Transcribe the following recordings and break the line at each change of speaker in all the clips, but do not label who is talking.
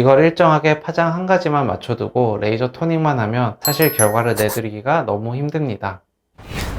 이걸 일정하게 파장 한 가지만 맞춰두고 레이저 토닝만 하면 사실 결과를 내드리기가 너무 힘듭니다.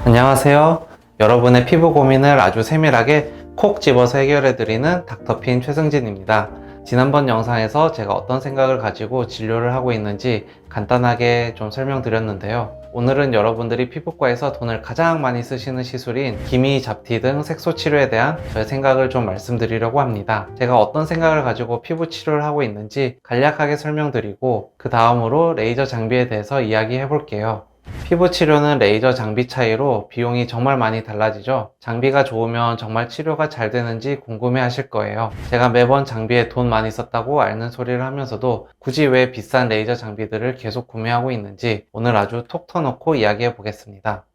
안녕하세요. 여러분의 피부 고민을 아주 세밀하게 콕 집어서 해결해드리는 닥터핀 최승진입니다. 지난번 영상에서 제가 어떤 생각을 가지고 진료를 하고 있는지 간단하게 좀 설명드렸는데요. 오늘은 여러분들이 피부과에서 돈을 가장 많이 쓰시는 시술인 기미, 잡티 등 색소 치료에 대한 저의 생각을 좀 말씀드리려고 합니다. 제가 어떤 생각을 가지고 피부 치료를 하고 있는지 간략하게 설명드리고 그 다음으로 레이저 장비에 대해서 이야기해 볼게요. 피부 치료는 레이저 장비 차이로 비용이 정말 많이 달라지죠. 장비가 좋으면 정말 치료가 잘 되는지 궁금해 하실 거예요. 제가 매번 장비에 돈 많이 썼다고 앓는 소리를 하면서도 굳이 왜 비싼 레이저 장비들을 계속 구매하고 있는지 오늘 아주 톡 터놓고 이야기해 보겠습니다.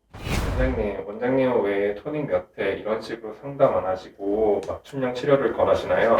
원장님, 원장님은 왜 토닝 몇 회 이런 식으로 상담 안 하시고 맞춤형 치료를 권하시나요?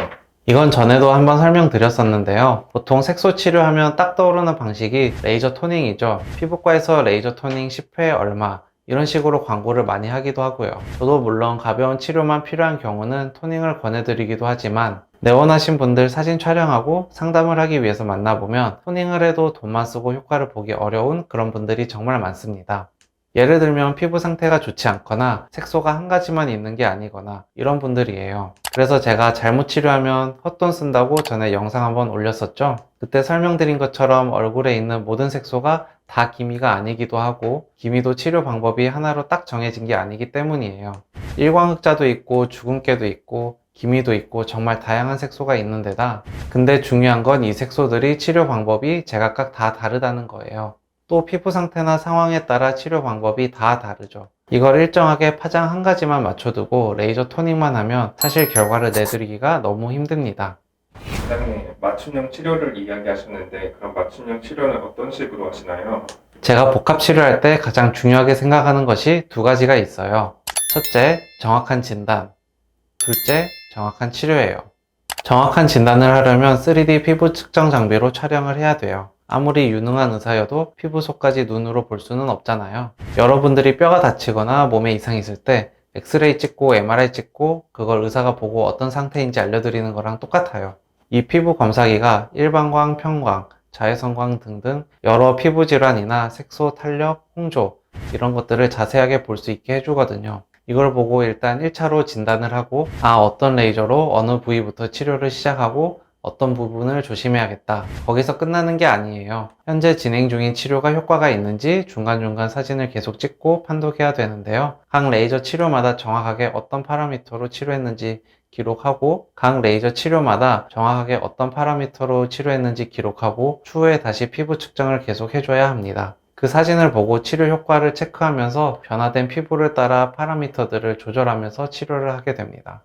이건 전에도 한번 설명드렸었는데요. 보통 색소 치료하면 딱 떠오르는 방식이 레이저 토닝이죠. 피부과에서 레이저 토닝 10회 얼마 이런 식으로 광고를 많이 하기도 하고요. 저도 물론 가벼운 치료만 필요한 경우는 토닝을 권해드리기도 하지만 내원하신 분들 사진 촬영하고 상담을 하기 위해서 만나보면 토닝을 해도 돈만 쓰고 효과를 보기 어려운 그런 분들이 정말 많습니다. 예를 들면 피부 상태가 좋지 않거나 색소가 한 가지만 있는 게 아니거나 이런 분들이에요. 그래서 제가 잘못 치료하면 헛돈 쓴다고 전에 영상 한번 올렸었죠. 그때 설명드린 것처럼 얼굴에 있는 모든 색소가 다 기미가 아니기도 하고 기미도 치료 방법이 하나로 딱 정해진 게 아니기 때문이에요. 일광흑자도 있고 주근깨도 있고 기미도 있고 정말 다양한 색소가 있는데다 근데 중요한 건 이 색소들이 치료 방법이 제각각 다 다르다는 거예요. 또 피부 상태나 상황에 따라 치료 방법이 다 다르죠. 이걸 일정하게 파장 한 가지만 맞춰두고 레이저 토닝만 하면 사실 결과를 내드리기가 너무 힘듭니다.
원장님, 맞춤형 치료를 이야기하셨는데 그럼 맞춤형 치료는 어떤 식으로 하시나요?
제가 복합 치료할 때 가장 중요하게 생각하는 것이 두 가지가 있어요. 첫째, 정확한 진단. 둘째, 정확한 치료예요. 정확한 진단을 하려면 3D 피부 측정 장비로 촬영을 해야 돼요. 아무리 유능한 의사여도 피부 속까지 눈으로 볼 수는 없잖아요. 여러분들이 뼈가 다치거나 몸에 이상이 있을 때 엑스레이 찍고 MRI 찍고 그걸 의사가 보고 어떤 상태인지 알려드리는 거랑 똑같아요. 이 피부 검사기가 일반광, 평광, 자외선광 등등 여러 피부 질환이나 색소, 탄력, 홍조 이런 것들을 자세하게 볼 수 있게 해주거든요. 이걸 보고 일단 1차로 진단을 하고 아 어떤 레이저로 어느 부위부터 치료를 시작하고 어떤 부분을 조심해야겠다. 거기서 끝나는 게 아니에요. 현재 진행 중인 치료가 효과가 있는지 중간중간 사진을 계속 찍고 판독해야 되는데요. 각 레이저 치료마다 정확하게 어떤 파라미터로 치료했는지 기록하고 각 레이저 치료마다 정확하게 어떤 파라미터로 치료했는지 기록하고 추후에 다시 피부 측정을 계속 해줘야 합니다. 그 사진을 보고 치료 효과를 체크하면서 변화된 피부를 따라 파라미터들을 조절하면서 치료를 하게 됩니다.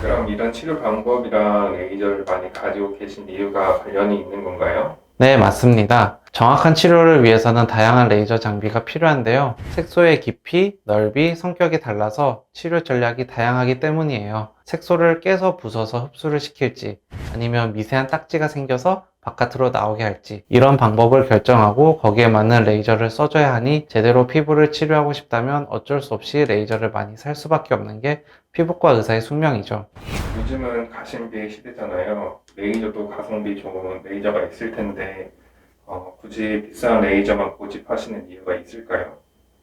그럼 이런 치료 방법이랑 레이저를 많이 가지고 계신 이유가 관련이 있는 건가요?
네, 맞습니다. 정확한 치료를 위해서는 다양한 레이저 장비가 필요한데요. 색소의 깊이, 넓이, 성격이 달라서 치료 전략이 다양하기 때문이에요. 색소를 깨서 부숴서 흡수를 시킬지, 아니면 미세한 딱지가 생겨서 바깥으로 나오게 할지, 이런 방법을 결정하고 거기에 맞는 레이저를 써줘야 하니 제대로 피부를 치료하고 싶다면 어쩔 수 없이 레이저를 많이 살 수밖에 없는 게 피부과 의사의 숙명이죠.
요즘은 가심비 시대잖아요. 레이저도 가성비 좋은 레이저가 있을 텐데 어, 굳이 비싼 레이저만 고집하시는 이유가 있을까요?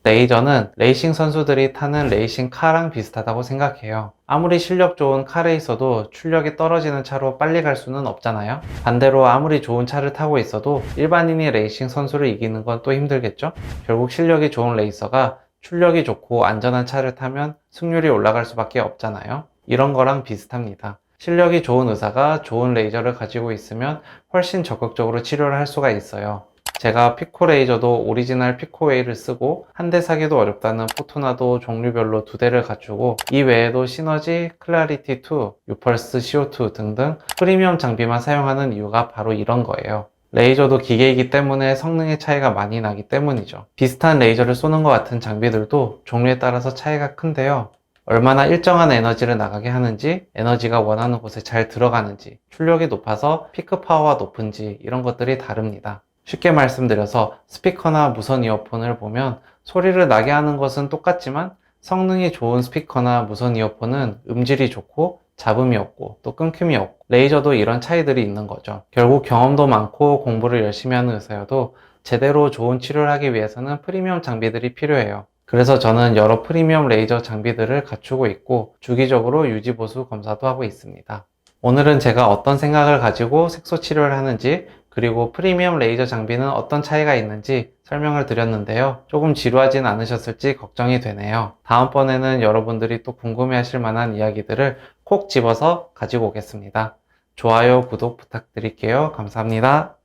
레이저는 레이싱 선수들이 타는 레이싱 카랑 비슷하다고 생각해요. 아무리 실력 좋은 카레 있어도 출력이 떨어지는 차로 빨리 갈 수는 없잖아요. 반대로 아무리 좋은 차를 타고 있어도 일반인이 레이싱 선수를 이기는 건 또 힘들겠죠? 결국 실력이 좋은 레이서가 출력이 좋고 안전한 차를 타면 승률이 올라갈 수밖에 없잖아요. 이런 거랑 비슷합니다. 실력이 좋은 의사가 좋은 레이저를 가지고 있으면 훨씬 적극적으로 치료를 할 수가 있어요. 제가 피코 레이저도 오리지널 피코웨이를 쓰고 한 대 사기도 어렵다는 포토나도 종류별로 두 대를 갖추고 이 외에도 시너지, 클라리티 2, 유펄스 CO2 등등 프리미엄 장비만 사용하는 이유가 바로 이런 거예요. 레이저도 기계이기 때문에 성능의 차이가 많이 나기 때문이죠. 비슷한 레이저를 쏘는 것 같은 장비들도 종류에 따라서 차이가 큰데요. 얼마나 일정한 에너지를 나가게 하는지, 에너지가 원하는 곳에 잘 들어가는지, 출력이 높아서 피크 파워가 높은지 이런 것들이 다릅니다. 쉽게 말씀드려서 스피커나 무선 이어폰을 보면 소리를 나게 하는 것은 똑같지만 성능이 좋은 스피커나 무선 이어폰은 음질이 좋고 잡음이 없고 또 끊김이 없고 레이저도 이런 차이들이 있는 거죠. 결국 경험도 많고 공부를 열심히 하는 의사여도 제대로 좋은 치료를 하기 위해서는 프리미엄 장비들이 필요해요. 그래서 저는 여러 프리미엄 레이저 장비들을 갖추고 있고 주기적으로 유지보수 검사도 하고 있습니다. 오늘은 제가 어떤 생각을 가지고 색소 치료를 하는지 그리고 프리미엄 레이저 장비는 어떤 차이가 있는지 설명을 드렸는데요. 조금 지루하진 않으셨을지 걱정이 되네요. 다음번에는 여러분들이 또 궁금해 하실 만한 이야기들을 콕 집어서 가지고 오겠습니다. 좋아요, 구독 부탁드릴게요. 감사합니다.